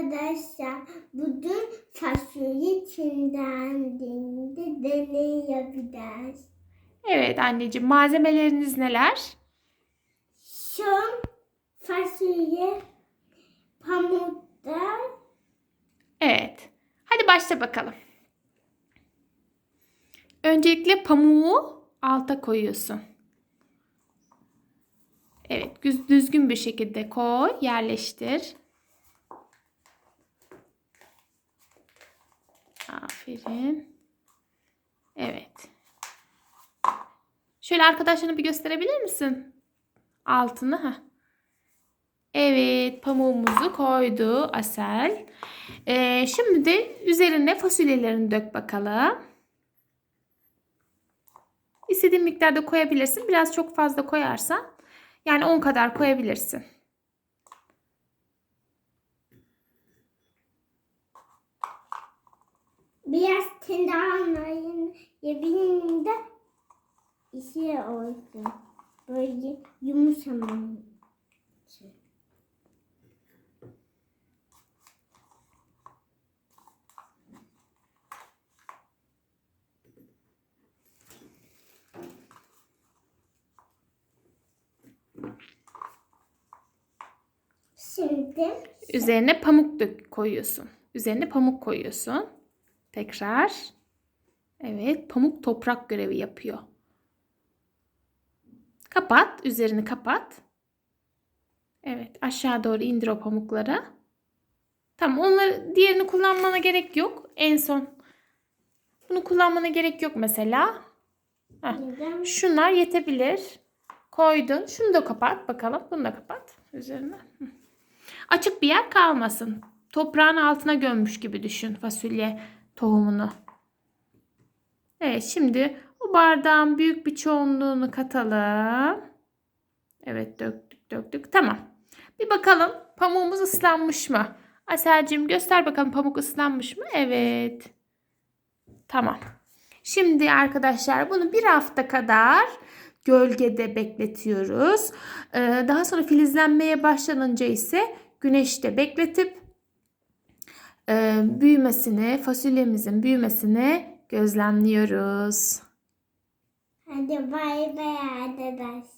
Arkadaşlar bugün fasulye çimdendiğinde deney yapacağız. Evet anneciğim malzemeleriniz neler? Şu fasulye pamukta Evet. Hadi başla bakalım. Öncelikle pamuğu alta koyuyorsun. Evet, düz- düzgün bir şekilde koy, yerleştir. Aferin. Evet. Şöyle arkadaşlarına bir gösterebilir misin? Altını. Heh. Evet, pamuğumuzu koydu Asel. Ee, şimdi de üzerine fasulyelerini dök bakalım. İstediğin miktarda koyabilirsin. Biraz çok fazla koyarsan yani 10 kadar koyabilirsin. Biraz tendağların yerinde işi olsun. Böyle yumuşamak. Şimdi Üzerine pamuk dök koyuyorsun. Üzerine pamuk koyuyorsun. Tekrar. Evet, pamuk toprak görevi yapıyor. Kapat, üzerini kapat. Evet, aşağı doğru indir o pamukları. Tamam, onları diğerini kullanmana gerek yok. En son bunu kullanmana gerek yok mesela. Heh. Şunlar yetebilir. Koydun. Şunu da kapat bakalım. Bunu da kapat üzerine. Hı. Açık bir yer kalmasın. Toprağın altına gömmüş gibi düşün fasulye tohumunu. Evet şimdi o bardağın büyük bir çoğunluğunu katalım. Evet döktük döktük. Tamam. Bir bakalım pamuğumuz ıslanmış mı? Aselcim göster bakalım pamuk ıslanmış mı? Evet. Tamam. Şimdi arkadaşlar bunu bir hafta kadar gölgede bekletiyoruz. Ee, daha sonra filizlenmeye başlanınca ise güneşte bekletip büyümesini, fasulyemizin büyümesini gözlemliyoruz. Hadi bay bay arkadaşlar.